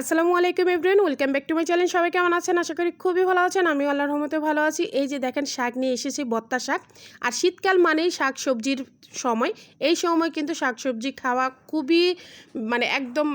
আসসালামু আলাইকুম everyone, welcome back to my channel. সবাই কেমন আছেন? আশা করি খুবই ভালো আছেন। আমি আল্লাহর রহমতে ভালো আছি। এই যে দেখেন, শাক নিয়ে এসেছি, বত্তা শাক। আর শীতকাল মানেই শাক সবজির সময়। এই সময় কিন্তু শাক সবজি খাওয়া খুবই মানে একদম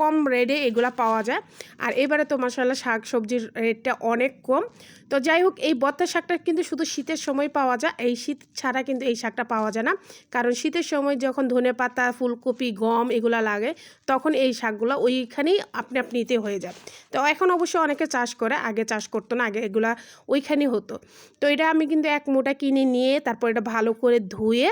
কম রেটে এগুলা পাওয়া যায়। আর এবারে তো মাসাল্লাহ শাক সবজির রেটটা অনেক কম। তো যাই হোক, এই বত্তা শাকটা কিন্তু শুধু শীতের সময় পাওয়া যায়। এই শীত ছাড়া কিন্তু এই শাকটা পাওয়া যায় না। কারণ শীতের সময় যখন ধনে পাতা ফুলকপি, গম এগুলা লাগে, তখন এই শাকগুলো ওইখানেই আপনি আপনিতে হয়ে যায়। তো এখন অবশ্য অনেকে চাষ করে, আগে চাষ করতো না, আগে এগুলা ওইখানেই হতো। তো এটা আমি কিন্তু এক মোটা কিনে নিয়ে, তারপর এটা ভালো করে ধুয়ে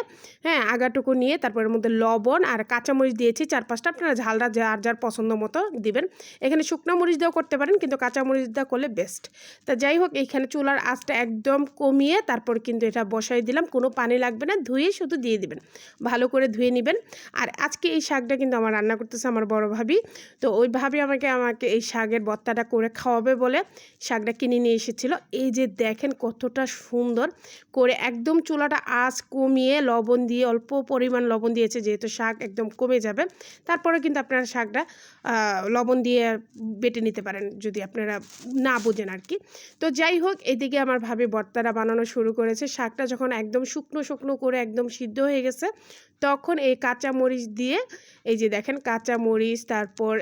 হ্যাঁ আগাটুকু নিয়ে, তারপর এর মধ্যে লবণ আর কাঁচামরিচ দিয়েছি, চার পাঁচটা। আপনারা ঝালটা যার যার পছন্দ মতো দিবেন। এখানে শুকনো মরিচ দিয়েও করতে পারেন, কিন্তু কাঁচামরিচ দেওয়া করলে বেস্ট তা যাই হোক এইখানে চুলার আঁচটা একদম কমিয়ে, তারপর কিন্তু এটা বসাই দিলাম। কোনো পানি লাগবে না, ধুয়ে শুধু দিয়ে দিবেন। ভালো করে ধুয়ে নেবেন। আর আজকে এই শাকটা কিন্তু আমার রান্না করতেছে আমার বড় ভাবি। তো ওই ভাবি আমাকে আমাকে এই শাকের ভর্তাটা করে খাওয়াবে বলে শাকটা কিনে নিয়ে এসেছিল। এই যে দেখেন কতটা সুন্দর করে একদম চুলাটা আঁচ কমিয়ে লবণ দিয়ে, অল্প পরিমাণ লবণ দিয়েছে যেহেতু শাক একদম কমে যাবে। তারপরে কিন্তু আপনারা শাকটা লবণ দিয়ে বেটে নিতে পারেন যদি আপনারা না বোঝেন আর কি। তো যাই হোক, এদিকে আমার ভাবি ভর্তাটা বানানো শুরু করেছে। শাকটা যখন একদম শুকনো শুকনো করে একদম সিদ্ধ হয়ে গেছে, তখন এই কাঁচা মরিচ দিয়ে, এই যে দেখেন কাঁচা মরিচ তারপর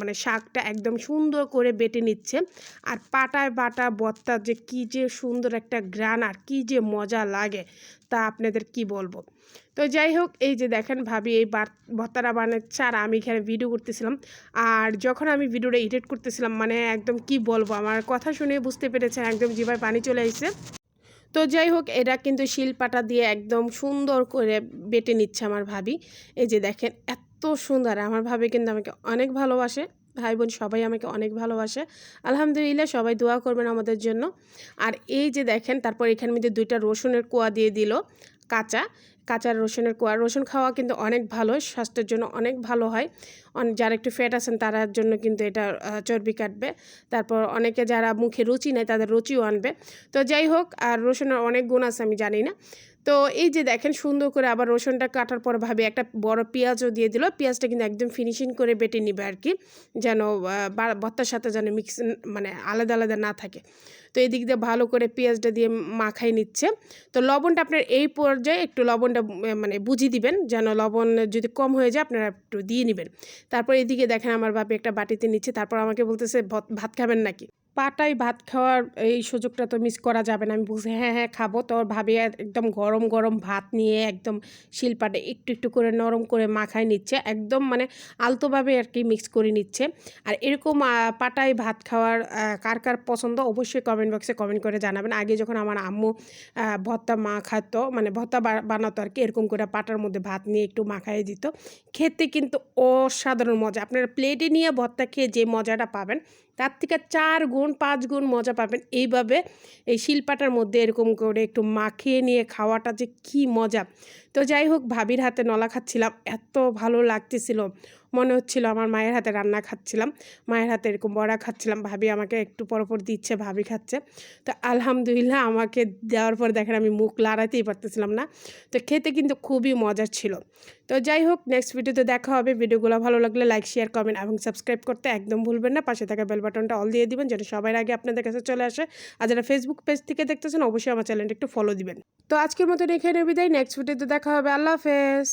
মানে শাকটা একদম সুন্দর করে বেটে নিচ্ছে। আর পাটায় বাটা বত্তা যে কি যে সুন্দর একটা গ্রান আর কি যে মজা লাগে, তা আপনাদের কি বলব? তো যাই হোক, এই যে দেখেন ভাবি, এই ভর্তাটা বানাচ্ছে আর আমি এখানে ভিডিও করতেছিলাম। আর যখন আমি ভিডিওটা এডিট করতেছিলাম মানে একদম কি বলব, আমার কথা শুনে বুঝতে পেরেছেন, একদম জিভায় পানি চলে আসছে তো যাই হোক, এটা কিন্তু শিলপাটা দিয়ে একদম সুন্দর করে বেটে নিচ্ছে আমার ভাবি। এই যে দেখেন, এত সুন্দর। আমার ভাবি কিন্তু আমাকে অনেক ভালোবাসে। ভাই বোন সবাই আমাকে অনেক ভালোবাসে। আলহামদুলিল্লাহ সবাই দোয়া করবেন আমাদের জন্য। আর এই যে দেখেন, তারপর এখানের মধ্যে দুইটা রসুনের কোয়া দিয়ে দিল, কাঁচা। কাঁচা রসুনের কোয়া। রসুন খাওয়া কিন্তু অনেক ভালো, স্বাস্থ্যের জন্য অনেক ভালো হয়। অনেক যারা একটু ফ্যাট আছেন, তারার জন্য কিন্তু এটা চর্বি কাটবে। তারপর অনেকে যারা মুখে রুচি নেয় তাদের রুচিও আনবে। তো যাই হোক, আর রসুনের অনেক গুণ আছে, আমি জানি না। তো এই যে দেখেন সুন্দর করে আবার রসুনটা কাটার পর ভাবে একটা বড় পেঁয়াজও দিয়ে দিল। পেঁয়াজটা কিন্তু একদম ফিনিশিং করে বেটে নিবে আর কি, যেন ভর্তার সাথে যেন মিক্স মানে আলাদা আলাদা না থাকে। তো এই দিক দিয়ে ভালো করে পেঁয়াজটা দিয়ে মাখাই নিচ্ছে। তো লবণটা আপনার এই পর্যায়ে একটু লবণটা মানে বুঝিয়ে দিবেন যেন লবণ যদি কম হয়ে যায় আপনারা একটু দিয়ে নেবেন। তারপর এদিকে দেখেন আমার বাপি একটা বাটিতে নিচ্ছে, তারপর আমাকে বলতেছে, "ভত- খাবেন নাকি? পাটায় ভাত খাওয়ার এই সুযোগটা তো মিস করা যাবে না। আমি বলছি হ্যাঁ হ্যাঁ খাব। তো ভাবি একদম গরম গরম ভাত নিয়ে একদম শিলপাটে একটু একটু করে নরম করে মাখায় নিচ্ছে। একদম মানে আলতোভাবে আর কি মিক্স করে নিচ্ছে। আর এরকম পাটায় ভাত খাওয়ার কার কার পছন্দ অবশ্যই কমেন্ট বক্সে কমেন্ট করে জানাবেন। আগে যখন আমার আম্মু ভত্তা মা খাতো মানে ভত্তা বানাতো আর কি, এরকম করে পাটার মধ্যে ভাত নিয়ে একটু মাখাই দিত। খেতে কিন্তু অসাধারণ মজা। আপনারা প্লেটে নিয়ে ভত্তা খেয়ে যে মজাটা পাবেন তার থেকে চার গুণ, পাঁচ গুণ মজা পাবেন। এইভাবে এই শিলপাটার মধ্যে এরকম করে একটু মাখিয়ে নিয়ে খাওয়াটা যে কি মজা। তো যাই হোক, ভাবির হাতে নলা খাচ্ছিলাম, এত ভালো লাগতেছিল। মনে হচ্ছিল আমার মায়ের হাতে রান্না খাচ্ছিলাম, মায়ের হাতে এরকম বড়া খাচ্ছিলাম, ভাবি আমাকে একটু পর পর দিচ্ছে, ভাবি খাচ্ছে। তো আলহামদুলিল্লাহ আমাকে দেওয়ার পর দেখেন আমি মুখ লাড়াতেই পারতেছিলাম না। তো খেতে কিন্তু খুবই মজার ছিল। তো যাই হোক নেক্সট ভিডিওতে দেখা হবে। ভিডিওগুলো ভালো লাগলে লাইক শেয়ার কমেন্ট এবং সাবস্ক্রাইব করতে একদম ভুলবেন না। পাশে থাকা বেল বাটনটা অল দিয়ে দিবেন যেটা সবার আগে আপনাদের কাছে চলে আসে। আর যারা ফেসবুক পেজ থেকে দেখতেছেন, অবশ্যই আমার চ্যানেলটা একটু ফলো দিবেন। তো আজকের মতন এখানে বিদায় নেক্সট ভিডিওতে দেখা হবে। আল্লাহ হাফেজ।